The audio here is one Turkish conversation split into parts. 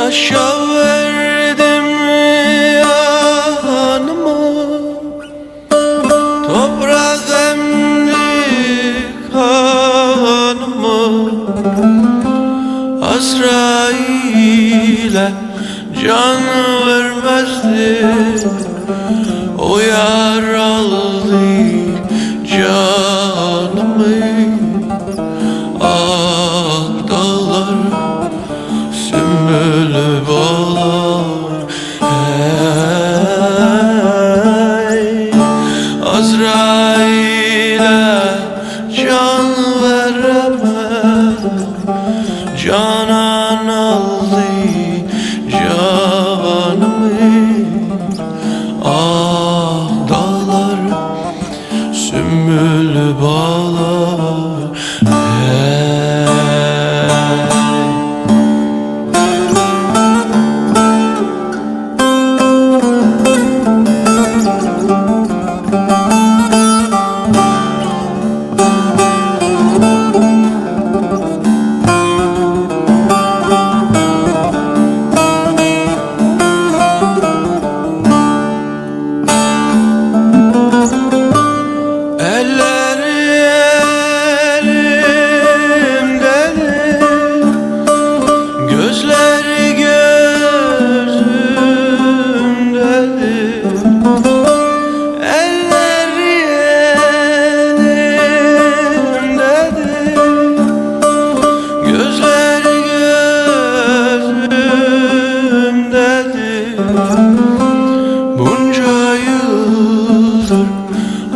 taşa verdim yanıma. Toprak emdik hanıma Azrail'e can vermezdi. O yar aldı canımı. bülbül bağlar hey, Azrail'e can veremem. Canan aldı canımı Ah dağlar sümbül bağlar. Hey, Gözleri gözümdedir Elleri elimdedir Gözleri gözümdedir Bunca yıldır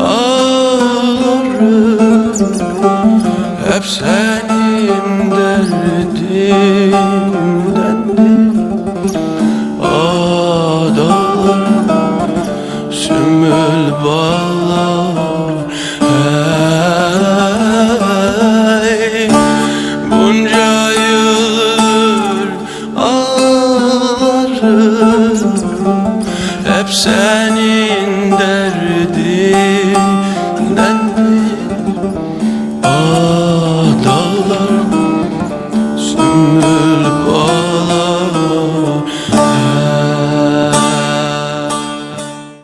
ağlarım Hep senin sümbül bağlar hey. Bunca yıldır ağlarım hep senin